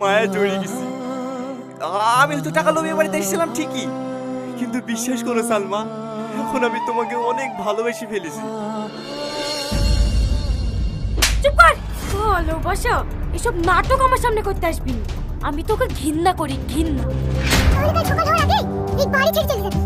মায়া জড়িয়ে গেছি। আমি তো টাকা লোভে বাড়িতে দেখছিলাম ঠিকই। কিন্তু বিশ্বাস করো সালমা এখন আমি তোমাকে অনেক ভালোবেসে ফেলেছি। চুপ কর! ভালোবাসা এসব নাটক আমার সামনে করতে আসবি। আমি তোকে ঘৃণা করি ঘৃণা। সকাল হওয়ার আগেই এই বাড়ি ছেড়ে চলে যাবি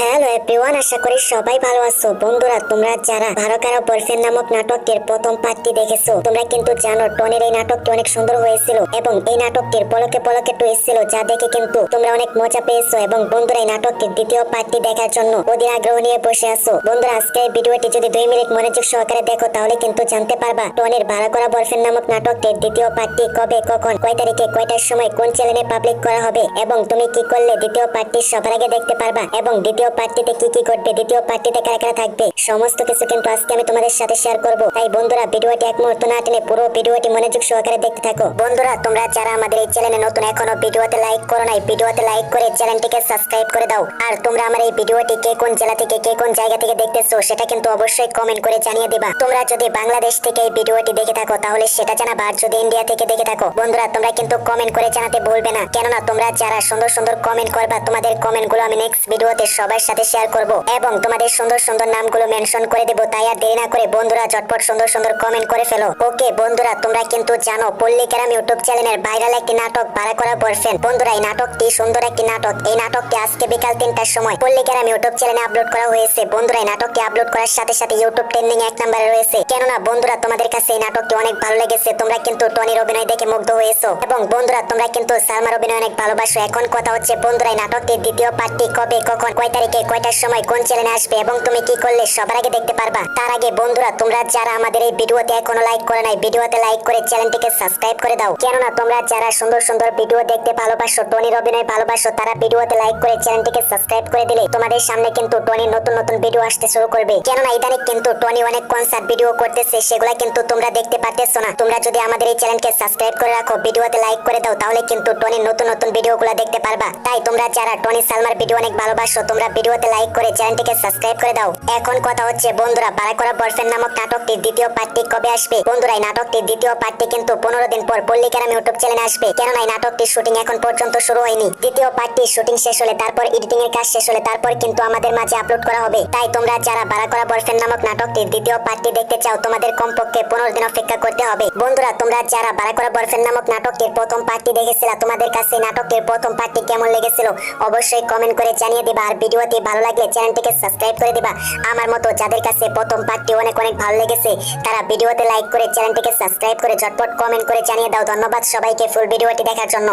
হ্যালো এভরিওয়ান, আশা করি সবাই ভালো আছো। বন্ধুরা, তোমরা যারা ভালো কারও বয়ফ্রেন্ড নামক নাটকটির প্রথম পার্টটি দেখেছ, তোমরা কিন্তু জানো টনির এই নাটকটি অনেক সুন্দর হয়েছিল এবং এই নাটকটির পলকে পলকে টুইস্ট ছিল যা দেখে কিন্তু তোমরা অনেক মজা পেয়েছ এবং বন্ধুরা, এই নাটকটির দ্বিতীয় পার্টটি দেখার জন্য অধীর আগ্রহ নিয়ে বসে আছো। বন্ধুরা আজকে এই ভিডিওটি যদি দুই মিনিট মনোযোগ সহকারে দেখো, তাহলে কিন্তু জানতে পারবা টনির ভালো করা বয়ফ্রেন্ড নামক নাটকটির দ্বিতীয় পার্টটি কবে, কখন, কয় তারিখে কয়টার সময় কোন চ্যানেলে পাবলিক করা হবে এবং তুমি কি করলে দ্বিতীয় পার্টটি সবার আগে দেখতে পারবা এবং দ্বিতীয় পার্টটিতে কি কি ঘটবে, দ্বিতীয় পার্টটিতে কারা কারা থাকবে, সমস্ত কিছু কিন্তু আজকে আমি তোমাদের সাথে শেয়ার করব। তাই বন্ধুরা, ভিডিওটি এক মুহূর্ত না টেনে পুরো ভিডিওটি মনোযোগ সহকারে দেখতে থাকো। বন্ধুরা, তোমরা যারা আমাদের এই চ্যানেলে নতুন, এখনও ভিডিওতে লাইক করো নাই, ভিডিওতে লাইক করে চ্যানেলটিকে সাবস্ক্রাইব করে দাও। আর তোমরা আমার এই ভিডিওটি কে কোন জেলা থেকে, কে কোন জায়গা থেকে দেখতেছো, সেটা কিন্তু অবশ্যই কমেন্ট করে জানিয়ে দিবা। তোমরা যদি বাংলাদেশ থেকে এই ভিডিওটি দেখে থাকো, তাহলে সেটা জানাবা আর যদি ইন্ডিয়া থেকে দেখে থাকো, বন্ধুরা, তোমরা কিন্তু কমেন্ট করে জানাতে ভুলবে না। কেননা তোমরা যারা সুন্দর সুন্দর কমেন্ট করবা, তোমাদের কমেন্টগুলো আমি নেক্সট ভিডিওতে সবার সাথে শেয়ার করব এবং তোমাদের সুন্দর সুন্দর নামগুলো মেনশন করে দেবো, তাই আর দেরি না করে বন্ধুরা ঝটপট সুন্দর সুন্দর কমেন্ট করে ফেলো। ওকে বন্ধুরা, তোমরা কিন্তু জানো পল্লী ক্যারাম ইউটিউব চ্যানেলের ভাইরাল একটি নাটক ভাড়া করা বয়ফ্রেন্ড বন্ধুরা, এই নাটকটি সুন্দর একটি নাটক। এই নাটকটি আজকে বিকাল তিনটার সময় পল্লী ক্যারাম ইউটিউব চ্যানেলে আপলোড করা হয়েছে। বন্ধুরা, এই নাটকটি আপলোড করার সাথে সাথে ইউটিউব ট্রেন্ডিং এক নম্বরে রয়েছে। কেননা, বন্ধুরা, তোমাদের কাছে এই নাটকটি অনেক ভালো লেগেছে। তোমরা কিন্তু টনির অভিনয় দেখে মুগ্ধ হয়েছো। এবং বন্ধুরা, তোমরা কিন্তু সালমার অভিনয় অনেক ভালোবাসো। এখন কথা হচ্ছে, বন্ধুরা, এই নাটকটির দ্বিতীয় পার্টটি কবে, কখন, কয় তারিখে কয়টার সময় কোন চ্যানেলে আসবে এবং তুমি কি করলে সবার আগে দেখতে পারবা? তার আগে বন্ধুরা, তোমরা যারা আমাদের এই ভিডিওতে এখনও লাইক করে নাই, ভিডিওতে লাইক করে চ্যানেলটিকে সাবস্ক্রাইব করে দাও। কেননা তোমরা যারা সুন্দর সুন্দর ভিডিও দেখতে ভালোবাসো, টনির অভিনয় ভালোবাসো, তারা ভিডিওতে লাইক করে চ্যানেলটিকে সাবস্ক্রাইব করে দিলে তোমাদের সামনে কিন্তু টনির নতুন নতুন ভিডিও আসতে শুরু করবে। কেননা ইদানিং কিন্তু টনি অনেক কনসার্ট ভিডিও করতেছে, সেগুলা কিন্তু তোমরা দেখতে পারতেছো না। তোমরা যদি আমাদের এই চ্যানেলকে সাবস্ক্রাইব করে রাখো, ভিডিওতে লাইক করে দাও, তাহলে কিন্তু টনির নতুন নতুন ভিডিওগুলো দেখতে পারবা। তাই তোমরা যারা টনি সালমার ভিডিও অনেক ভালোবাসো, তোমরা ভিডিওতে লাইক করে চ্যানেলটিকে সাবস্ক্রাইব করে দাও। এখন কথা হচ্ছে, বন্ধুরা বাড়া করা বয়ফ্রেন্ড নামক নাটকটির দ্বিতীয় পার্টটি কবে আসবে? বন্ধুরা, এই নাটকটির দ্বিতীয় পার্টটি কিন্তু পনেরো দিন পর পল্লী কেরাম ইউটিউব চ্যানেলে আসবে। কেননা, এই নাটকটির শুটিং এখন পর্যন্ত শুরু হয়নি। দ্বিতীয় পার্টটি শুটিং শেষ হলে তারপর এডিটিং এর কাজ শেষ হলে তারপর কিন্তু আমাদের মাঝে আপলোড করা হবে। তাই তোমরা যারা বাড়া করা বয়ফ্রেন্ড নামক নাটকটির দ্বিতীয় পার্টটি দেখতে চাও, তোমাদের কমপক্ষে পনেরো দিন অপেক্ষা করতে হবে। বন্ধুরা, তোমরা যারা বাড়া করা বয়ফ্রেন্ড নামক নাটকটির প্রথম পার্টটি দেখেছিল, তোমাদের কাছে নাটকের প্রথম পার্টটি কেমন লেগেছিল? অবশ্যই কমেন্ট করে জানিয়ে দিবা। আর ভিডিওটি ভালো লাগে চ্যানেলটিকে সাবস্ক্রাইব করে দিবা। আমার মতো যাদের কাছে প্রথম পার্টটি অনেক অনেক ভালো লেগেছে, তারা ভিডিওতে লাইক করে চ্যানেলটিকে সাবস্ক্রাইব করে ঝটপট কমেন্ট করে জানিয়ে দাও। ধন্যবাদ সবাইকে ফুল ভিডিওটি দেখার জন্য।